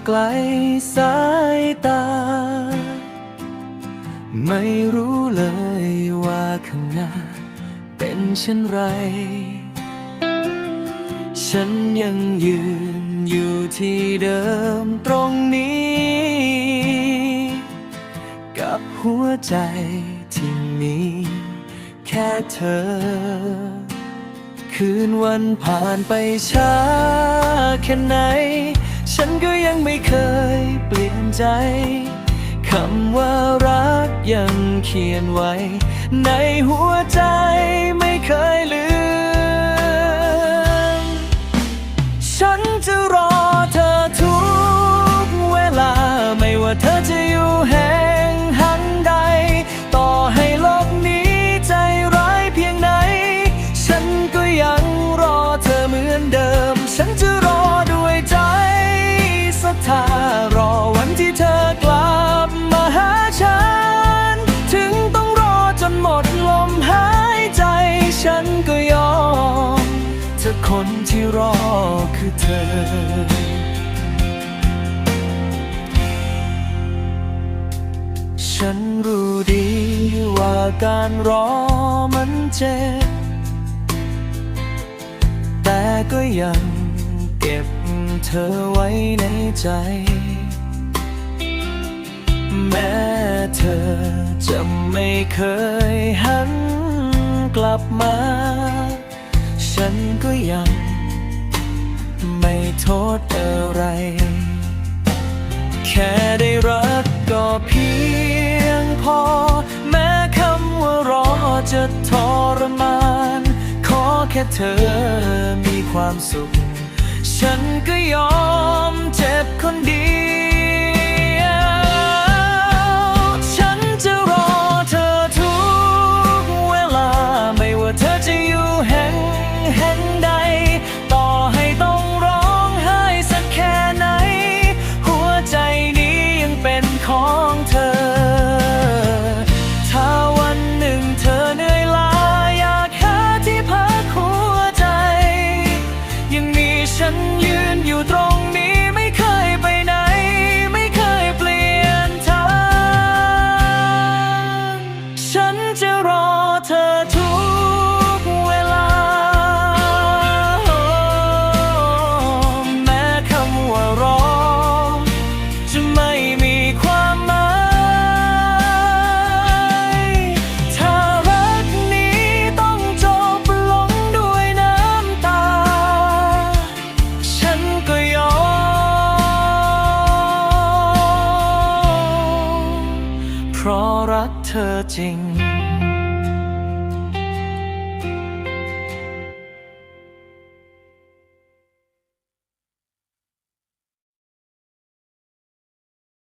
อไกลสายตา ไม่รู้เลยว่าข้างหน้า เป็นเช่นไร ฉันยังยืนอยู่ที่เดิมตรงนี้ กับหัวใจที่มีแค่เธอ คืนวันผ่านไปช้าแค่ไหน ฉันก็ยังไม่เคยเปลี่ยนใจ คำว่ารักยังเขียนไว้ ในหัวใจไม่เคยลืม ฉันจะรอเธอ คนที่รอคือเธอฉันรู้ดีว่าการรอมันเจ็บ แต่ก็ยังเก็บเธอไว้ในใจ แม้เธอจะไม่เคยหันกลับมา ฉันก็ยัง ไม่โทษอะไร แค่ได้รักก็เพียงพอ แม้คำว่ารอจะทรมาน ขอแค่เธอมีความสุข ฉันก็ยอมเจ็บคนเดียว เพราะรักเธอจริง